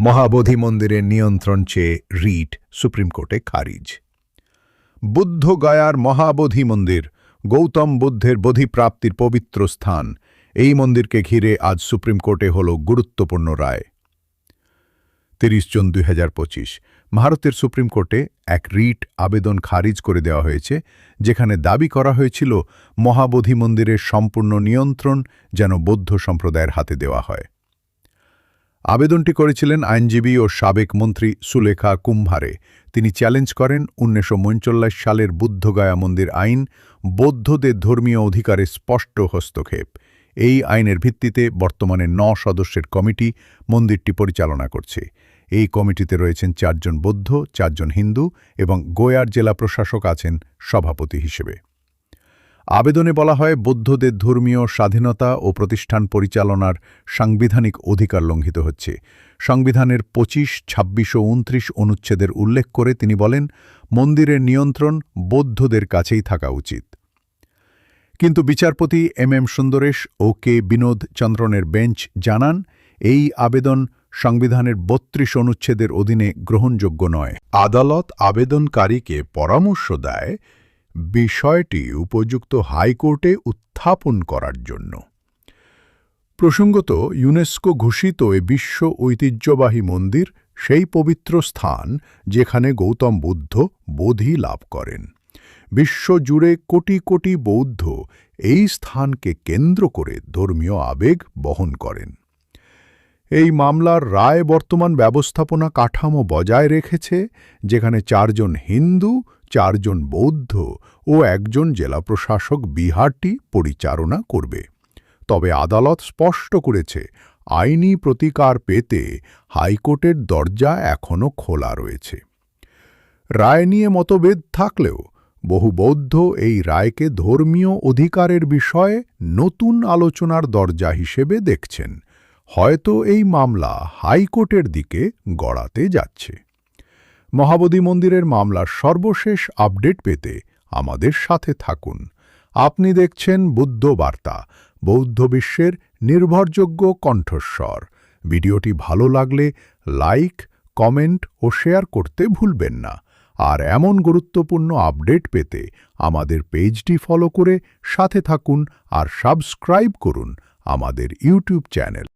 মহাবোধি মন্দিরের নিয়ন্ত্রণ চেয়ে রিট সুপ্রিম কোর্টে খারিজ। বুদ্ধ গয়ার মহাবোধি মন্দির, গৌতম বুদ্ধের বোধিপ্রাপ্তির পবিত্র স্থান, এই মন্দিরকে ঘিরে আজ সুপ্রিম কোর্টে হল গুরুত্বপূর্ণ রায়। তিরিশ জুন দুই হাজার পঁচিশ, ভারতের সুপ্রিম কোর্টে এক রিট আবেদন খারিজ করে দেওয়া হয়েছে, যেখানে দাবি করা হয়েছিল মহাবোধি মন্দিরের সম্পূর্ণ নিয়ন্ত্রণ যেন বৌদ্ধ সম্প্রদায়ের হাতে দেওয়া হয়। আবেদনটি করেছিলেন আইনজীবী ও সাবেক মন্ত্রী সুলেখা কুম্ভারে। তিনি চ্যালেঞ্জ করেন উনিশশো সালের বুদ্ধগয়া মন্দির আইন বৌদ্ধদের ধর্মীয় অধিকারে স্পষ্ট হস্তক্ষেপ। এই আইনের ভিত্তিতে বর্তমানে ন সদস্যের কমিটি মন্দিরটি পরিচালনা করছে। এই কমিটিতে রয়েছেন চারজন বৌদ্ধ, চারজন হিন্দু এবং গোয়ার জেলা প্রশাসক আছেন সভাপতি হিসেবে। আবেদনে বলা হয়, বৌদ্ধদের ধর্মীয় স্বাধীনতা ও প্রতিষ্ঠান পরিচালনার সাংবিধানিক অধিকার লঙ্ঘিত হচ্ছে। সংবিধানের পঁচিশ, ছাব্বিশ ও উনত্রিশ অনুচ্ছেদের উল্লেখ করে তিনি বলেন, মন্দিরের নিয়ন্ত্রণ বৌদ্ধদের কাছেই থাকা উচিত। কিন্তু বিচারপতি এম এম সুন্দরেশ ও কে বিনোদ চন্দ্রনের বেঞ্চ জানান, এই আবেদন সংবিধানের বত্রিশ অনুচ্ছেদের অধীনে গ্রহণযোগ্য নয়। আদালত আবেদনকারীকে পরামর্শ দেয় বিষয়টি উপযুক্ত হাইকোর্টে উত্থাপন করার জন্য। প্রসঙ্গত, ইউনেস্কো ঘোষিত এ বিশ্ব ঐতিহ্যবাহী মন্দির সেই পবিত্র স্থান যেখানে গৌতম বুদ্ধ বোধি লাভ করেন। বিশ্বজুড়ে কোটি কোটি বৌদ্ধ এই স্থানকে কেন্দ্র করে ধর্মীয় আবেগ বহন করেন। এই মামলার রায় বর্তমান ব্যবস্থাপনা কাঠামো বজায় রেখেছে, যেখানে চারজন হিন্দু চারজন বৌদ্ধ ও একজন জেলা প্রশাসক বিহারটি পরিচালনা করবে। তবে আদালত স্পষ্ট করেছে, আইনি প্রতিকার পেতে হাইকোর্টের দরজা এখনও খোলা রয়েছে। রায় নিয়ে মতভেদ থাকলেও, বহু বৌদ্ধ এই রায়কে ধর্মীয় অধিকারের বিষয়ে নতুন আলোচনার দরজা হিসেবে দেখছেন। হয়তো এই মামলা হাইকোর্টের দিকে গড়াতে যাচ্ছে। মহাবোধি মন্দিরের মামলার সর্বশেষ আপডেট পেতে আমাদের সাথে থাকুন। আপনি দেখছেন বুদ্ধ বার্তা, বৌদ্ধ বিশ্বের নির্ভরযোগ্য কণ্ঠস্বর। ভিডিওটি ভালো লাগলে লাইক, কমেন্ট ও শেয়ার করতে ভুলবেন না। আর এমন গুরুত্বপূর্ণ আপডেট পেতে আমাদের পেজটি ফলো করে সাথে থাকুন আর সাবস্ক্রাইব করুন আমাদের ইউটিউব চ্যানেল।